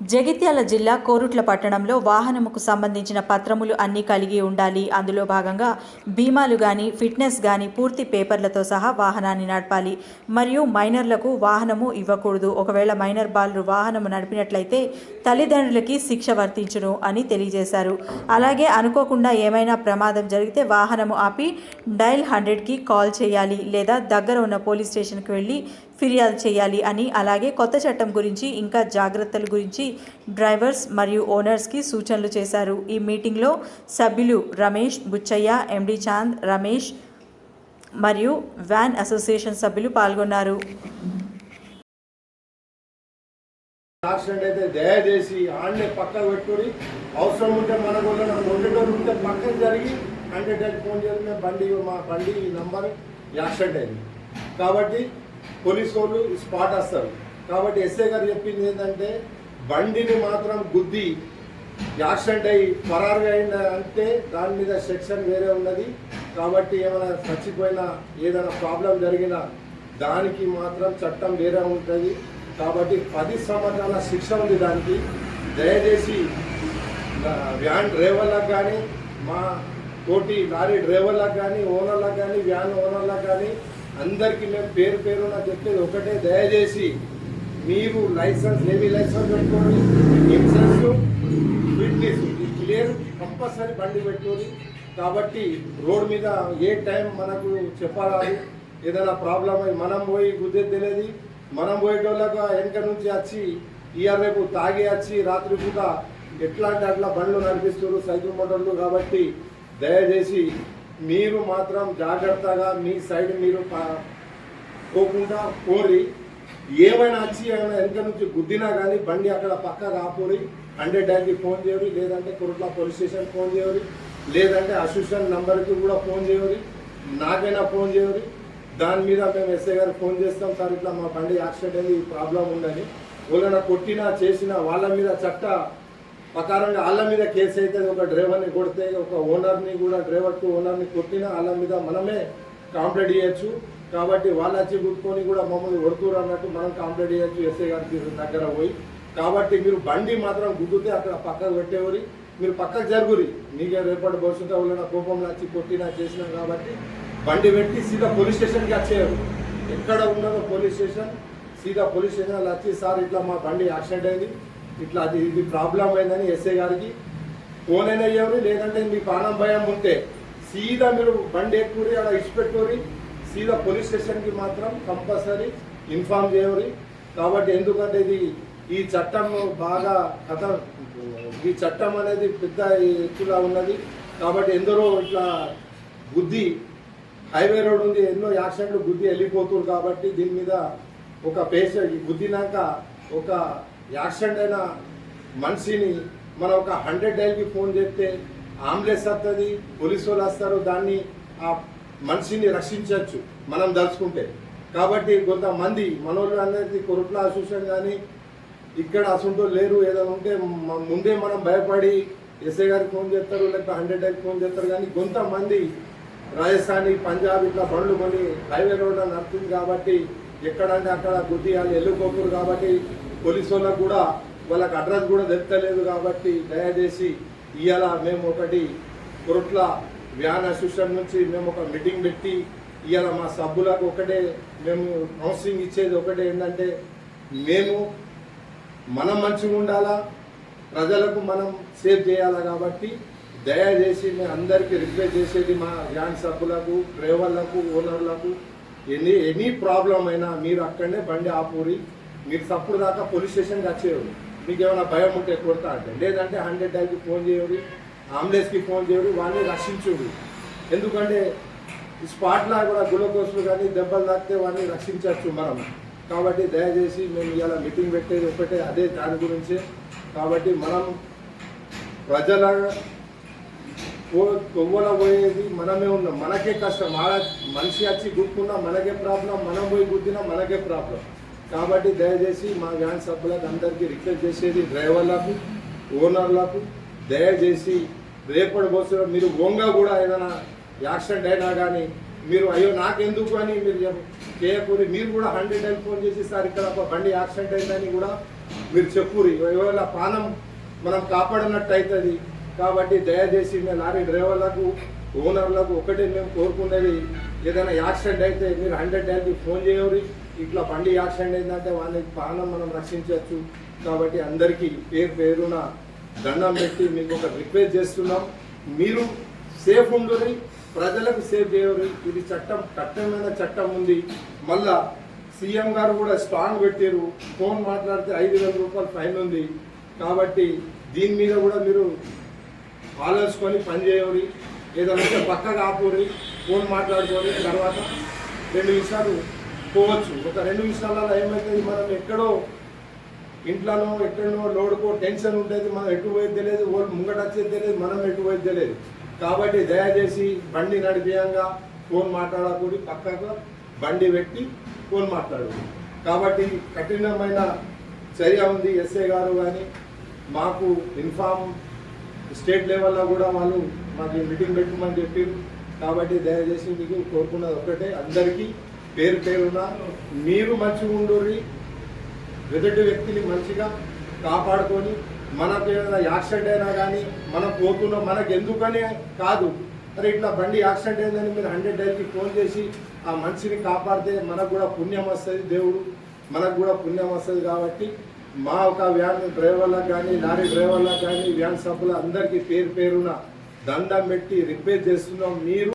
జగిత్యాల జిల్లా కోరుట్ల పట్టణంలో వాహనముకు సంబంధించిన పత్రములు అన్నీ కలిగి ఉండాలి. అందులో భాగంగా బీమాలు కానీ ఫిట్నెస్ కానీ పూర్తి పేపర్లతో సహా వాహనాన్ని నడపాలి. మరియు మైనర్లకు వాహనము ఇవ్వకూడదు. ఒకవేళ మైనర్ బాలు వాహనము నడిపినట్లయితే తల్లిదండ్రులకి శిక్ష వర్తించును అని తెలియజేశారు. అలాగే అనుకోకుండా ఏమైనా ప్రమాదం జరిగితే వాహనము ఆపి డైల్ హండ్రెడ్కి కాల్ చేయాలి లేదా దగ్గర ఉన్న పోలీస్ స్టేషన్కి వెళ్ళి ఫిర్యాదు చేయాలి అని అలాగే కొత్త చట్టం గురించి ఇంకా జాగ్రత్తల గురించి డ్రైవర్స్ మరియు ఓనర్స్కి సూచనలు చేశారు. ఈ మీటింగ్లో సభ్యులు రమేష్ బుచ్చయ్య ఎండి చాంద్ రమేష్ మరియు వ్యాన్ అసోసియేషన్ సభ్యులు పాల్గొన్నారు. యాక్సిడెంట్ అయితే దయచేసి ఆడనే పక్క పెట్టుకొని అవసరం ఉంటే మన కూడా ఉండేటోళ్ళు ఉంటే పక్కన జరిగి హండ్రెడ్ ఎయిట్ ఫోన్ చేసిన బండి మా బండి నంబర్ యాక్సిడెంట్ అయింది. కాబట్టి పోలీసు వాళ్ళు స్పాట్ వస్తారు కాబట్టి ఎస్ఐ గారు చెప్పింది ఏంటంటే బండిని మాత్రం గుద్ది యాక్సిడెంట్ అయ్యి ఫరారుగా అయిన అంటే దాని మీద సెక్షన్ వేరే ఉన్నది. కాబట్టి ఏమైనా చచ్చిపోయినా ఏదైనా ప్రాబ్లం జరిగినా దానికి మాత్రం చట్టం వేరే ఉంటుంది. కాబట్టి పది సంవత్సరాల శిక్ష ఉంది దానికి. దయచేసి వ్యాన్ డ్రైవర్లకు కానీ మా తోటి లారీ డ్రైవర్లకు కానీ ఓనర్లకు కానీ వ్యాన్ ఓనర్లకు కానీ అందరికీ మేము పేరు పేరున చెప్పేది ఒకటే. దయచేసి మీరు లైసెన్స్ హెవీ లైసెన్స్ పెట్టుకోండి ఇన్సూరెన్స్ ఫిట్నెస్ క్లియర్ కంపల్సరీ బండి పెట్టుకోండి. కాబట్టి రోడ్ మీద ఏ టైం మనకు చెప్పాలి ఏదైనా ప్రాబ్లం అయ్యి మనం పోయి గుద్దేది తెలియదు. మనం పోయేటోళ్ళగా వెనక నుంచి వచ్చి ఇయర్ రేపు తాగి వచ్చి రాత్రి పూట ఎట్లాంటి అట్లా బండ్లు నడిపిస్తున్నారు సైకిల్ మోటార్లు. కాబట్టి దయచేసి మీరు మాత్రం జాగ్రత్తగా మీ సైడ్ మీరు పోకుండా కోరి ఏమైనా వచ్చి ఏమైనా వెనక నుంచి గుద్దినా కానీ బండి అక్కడ పక్క ఆపురి హండ్రెడ్ డైరెక్ట్ ఫోన్ చేయరు లేదంటే కురుట్ల పోలీస్ స్టేషన్ ఫోన్ చేయరు లేదంటే అసోసియేషన్ నంబర్కి కూడా ఫోన్ చేయరు నాకైనా ఫోన్ చేయరు. దాని మీద మేము ఎస్ఐ గారికి ఫోన్ చేస్తాం సార్ ఇట్లా మా బండి యాక్సిడెంట్ అయింది ఈ ప్రాబ్లం ఉందని. ఎవరైనా కొట్టినా చేసినా వాళ్ళ మీద చట్ట ప్రకారంగా వాళ్ళ మీద కేసు అయితే ఒక డ్రైవర్ని కొడితే ఒక ఓనర్ని కూడా డ్రైవర్ టు ఓనర్ని కొట్టినా వాళ్ళ మీద మనమే కాంప్లైంట్ చేయొచ్చు కాబట్టి వాళ్ళు వచ్చి గుర్తుకొని కూడా మమ్మల్ని కొడుతురు అన్నట్టు మనం కంప్లైంట్ చేయొచ్చు. ఎస్ఐ గారికి దగ్గర పోయి. కాబట్టి మీరు బండి మాత్రం గుద్దుతే అక్కడ పక్కకు పెట్టేవారి. మీరు పక్కకు జరుగురి. మీకే రేపటి భవిష్యత్తు ఎవరైనా కోపంలో వచ్చి కొట్టినా చేసినా కాబట్టి బండి పెట్టి సీదా పోలీస్ స్టేషన్కి వచ్చేయరు. ఎక్కడ ఉన్నదో పోలీస్ స్టేషన్. సీదా పోలీస్ స్టేషన్ వచ్చి సార్ ఇట్లా మా బండి యాక్సిడెంట్ అయింది. ఇట్లా అది ఇది ప్రాబ్లం అయిందని ఎస్ఐ గారికి ఫోన్ అయినా లేదంటే మీ ప్రాణం భయం ఉంటే సీదా మీరు బండి ఎక్కువరి అక్కడ ఇచ్చిపెట్టుకోరి సీదా పోలీస్ స్టేషన్కి మాత్రం కంపల్సరీ ఇన్ఫామ్ చేయాలి. కాబట్టి ఎందుకంటే ఇది ఈ చట్టం బాగా కథ ఈ చట్టం అనేది పెద్ద ఎత్తుగా ఉన్నది. కాబట్టి ఎందరో ఇట్లా బుద్ధి హైవే రోడ్ ఉంది ఎన్నో యాక్సిడెంట్లు బుద్ధి వెళ్ళిపోతున్నారు కాబట్టి దీని మీద ఒక పేషెంట్ గుద్దినాక ఒక యాక్సిడెంట్ అయిన మనిషిని మనం ఒక హండ్రెడ్ డైల్కి ఫోన్ చేస్తే అంబులెన్స్ వస్తుంది పోలీసు వాళ్ళు వస్తారు దాన్ని ఆ మనిషిని రక్షించవచ్చు. మనం దలుచుకుంటే. కాబట్టి కొంతమంది మనోళ్ళు అనేది కొరుట్ల అసోసియేషన్ కానీ ఇక్కడ అసలు లేరు ఏదైనా ఉంటే ముందే మనం భయపడి ఎస్ఐ గారికి ఫోన్ చేస్తారు లేకపోతే హండ్రెడ్ డైకి ఫోన్ చేస్తారు. కానీ కొంతమంది రాజస్థానీ పంజాబ్ ఇట్లా బండ్లు కొని హైవే రోడ్ నడుతుంది కాబట్టి ఎక్కడంటే అక్కడ గుద్దియాలి వెళ్ళిపోకూరు కాబట్టి పోలీసు వాళ్ళకు కూడా వాళ్ళకి అడ్రస్ కూడా తెలుస్తలేదు కాబట్టి దయచేసి ఇవాళ మేము ఒకటి కొరట్ల వ్యాన్ అసోసియేషన్ నుంచి మేము ఒక మీటింగ్ పెట్టి ఇవాళ మా సభ్యులకు ఒకటే మేము కౌన్సిలింగ్ ఇచ్చేది ఒకటే ఏంటంటే మేము మనం మంచిగా ఉండాలా ప్రజలకు మనం సేవ్ చేయాలా కాబట్టి దయచేసి మేము అందరికీ రిక్వెస్ట్ చేసేది మా వ్యాన్ సభ్యులకు డ్రైవర్లకు ఓనర్లకు ఎనీ ఎనీ ప్రాబ్లం అయినా మీరు అక్కడనే బండి ఆపూరి మీరు సప్పుడు దాకా పోలీస్ స్టేషన్కి వచ్చేవారు మీకు ఏమైనా భయం ఉంటే కొడతా అంటే లేదంటే హండ్రెడ్ డైల్కి ఫోన్ చేయరు. అంబులెన్స్కి ఫోన్ చేయడు వాడిని రక్షించుడు. ఎందుకంటే ఈ కూడా గులకోసులు కానీ దెబ్బలు తాకితే వాడిని రక్షించవచ్చు మనం. కాబట్టి దయచేసి మేము ఇవాళ మీటింగ్ పెట్టేది ఒకటే అదే దాని గురించే. కాబట్టి మనం ప్రజల కొవ్వల పోయేది మనమే ఉన్నాం. మనకే కష్టం. ఆడ మనిషి వచ్చి గుర్తున్నా మనకే ప్రాబ్లం మనం పోయి గుర్తినా మనకే ప్రాబ్లం. కాబట్టి దయచేసి మా వ్యాన్ సభ్యులకు అందరికీ రిక్వెస్ట్ చేసేది డ్రైవర్లకు ఓనర్లకు దయచేసి రేపటి బస్సులో మీరు ఓంగా కూడా ఏదైనా యాక్సిడెంట్ అయినా కానీ మీరు అయ్యో నాకెందుకు అని మీరు చేయకూరి మీరు కూడా హండ్రెడ్ టైం ఫోన్ చేసి సార్ ఇక్కడ ఒక బండి యాక్సిడెంట్ అయిందని కూడా మీరు చెప్పురి. ఒకవేళ పానం మనం కాపాడినట్టు అవుతుంది కాబట్టి దయచేసి మేము లారీ డ్రైవర్లకు ఓనర్లకు ఒకటే మేము కోరుకునేది ఏదైనా యాక్సిడెంట్ అయితే మీరు హండ్రెడ్ టైంకి ఫోన్ చేయవరి ఇట్లా బండి యాక్సిడెంట్ అయిందంటే వాళ్ళ ప్రాణం మనం రక్షించవచ్చు కాబట్టి అందరికీ పేరు పేరున దండం పెట్టి మీకు ఒక రిక్వెస్ట్ చేస్తున్నాం. మీరు సేఫ్ ఉండుని ప్రజలకు సేఫ్ చేయరు ఇది చట్టం కఠినమైన చట్టం ఉంది. మళ్ళా సీఎం గారు కూడా స్ట్రాంగ్ పెట్టారు ఫోన్ మాట్లాడితే ఐదు వేల రూపాయలు ఫైన్ ఉంది. కాబట్టి దీని మీద కూడా మీరు ఆలోచుకొని పని ఏదైనా పక్కగా ఆపురి ఫోన్ మాట్లాడుకొని తర్వాత రెండు నిమిషాలు పోవచ్చు. ఒక రెండు నిమిషాలలో ఏమవుతుంది మనం ఎక్కడో ఇంట్లోనో ఎక్కడనో లోడుకో టెన్షన్ ఉంటుంది మనం ఎటు పోయేది తెలియదు వాళ్ళు ముంగట వచ్చేది తెలియదు మనం ఎటు పోయేది తెలియదు. కాబట్టి దయచేసి బండి నడిపేయంగా ఫోన్ మాట్లాడకూడి పక్కకు బండి పెట్టి ఫోన్ మాట్లాడు కాబట్టి కఠినమైన చర్య ఉంది ఎస్ఏ గారు కానీ మాకు ఇన్ఫామ్ స్టేట్ లెవెల్లో కూడా వాళ్ళు మాకు మీటింగ్ పెట్టమని చెప్పారు. కాబట్టి దయచేసి మీకు కోరుకున్నది ఒకటే అందరికీ పేరు పేరున మీరు మంచిగా ఉండుర్రి ఎదుటి వ్యక్తిని మంచిగా కాపాడుకొని మనకు ఏదైనా యాక్సిడెంట్ అయినా కానీ మనం పోతున్నాం మనకు ఎందుకనే కాదు. అరే ఇట్లా బండి యాక్సిడెంట్ అయిందని మీరు హండ్రెడ్ డైల్కి ఫోన్ చేసి ఆ మనిషిని కాపాడితే మనకు కూడా పుణ్యం వస్తుంది దేవుడు. మనకు కూడా పుణ్యం వస్తుంది కాబట్టి మా ఒక వ్యాన్ డ్రైవర్లకు కానీ లారీ డ్రైవర్లకు కానీ వ్యాన్ సభ్యులు అందరికీ పేరు పేరున దండం పెట్టి రిపేర్ చేస్తున్నాం మీరు